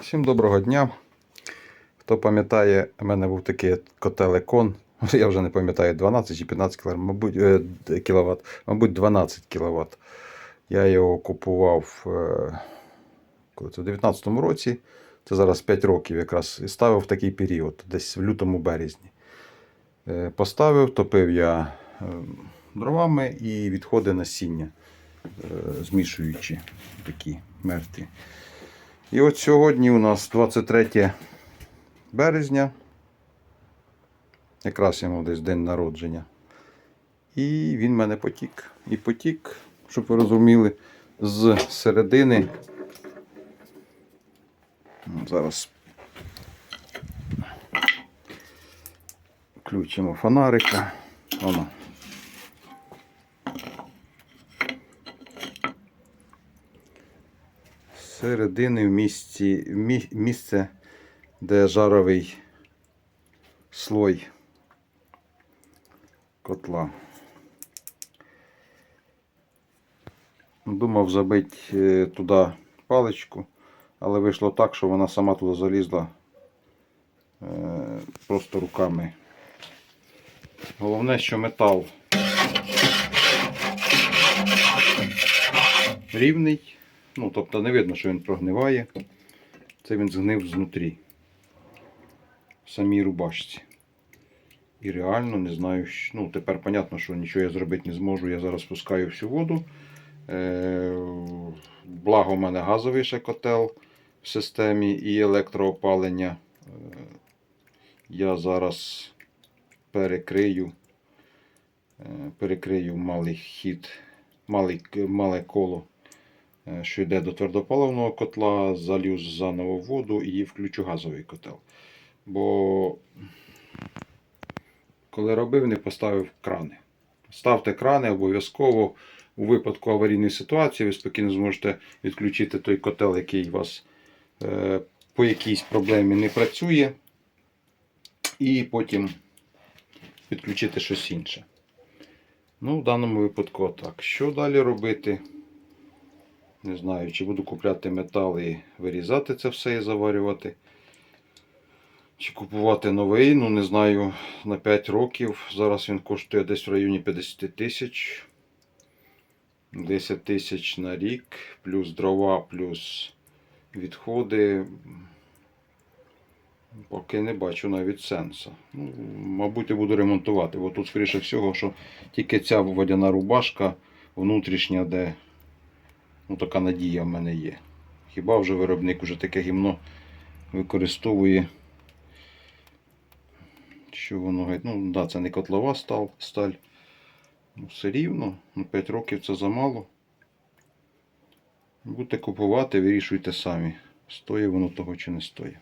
Всім доброго дня. Хто пам'ятає, у мене був такий котел Екон. Я вже не пам'ятаю, 12 чи 15 кВт, мабуть, е, кіловат, мабуть, 12 кВт. Я його купував е, коли це, в 2019 році. Це зараз 5 років якраз і ставив в такий період, десь в лютому березні. Е, Поставив, топив я е, дровами і відходи насіння, е, змішуючи такі мертві. І от сьогодні у нас 23 березня. Якраз йому десь день народження. І він мене потік. І потік, щоб ви розуміли, з середини. Зараз включимо фонарика. Воно. Середини в місці, мі- місце, де жаровий слой котла. Думав забити е, туди паличку, але вийшло так, що вона сама туди залізла е, просто руками. Головне, що метал рівний, ну тобто не видно, що він прогниває. Це він згнив знутрі. В самій рубашці. І реально не знаю, що- ну тепер понятно, що нічого я зробити не зможу. Я зараз спускаю всю воду. Е, Благо, в мене газовий ще котел в системі і електроопалення. Е, Я зараз перекрию, е, перекрию малий хід, малий, мале коло, що йде до твердопаливного котла, залью заново воду і включу газовий котел. Бо коли робив, не поставив крани. Ставте крани обов'язково. У випадку аварійної ситуації ви спокійно зможете відключити той котел, який у вас е, по якійсь проблемі не працює, і потім підключити щось інше. Ну, в даному випадку так. Що далі робити? Не знаю, чи буду купляти метал і вирізати це все і заварювати. Чи купувати новий, ну не знаю, на 5 років. Зараз він коштує десь в районі 50 тисяч. 10 тисяч на рік, плюс дрова, плюс відходи. Поки не бачу навіть сенсу. Ну, мабуть, я буду ремонтувати. Бо тут, скоріше всього, що тільки ця водяна рубашка внутрішня, де ну, така надія в мене є. Хіба вже виробник вже таке гімно використовує? Що воно? Ну, да, це не котлова сталь. сталь. Ну, все рівно, ну 5 років це замало. Будете купувати, вирішуйте самі, стоїть воно того чи не стоїть.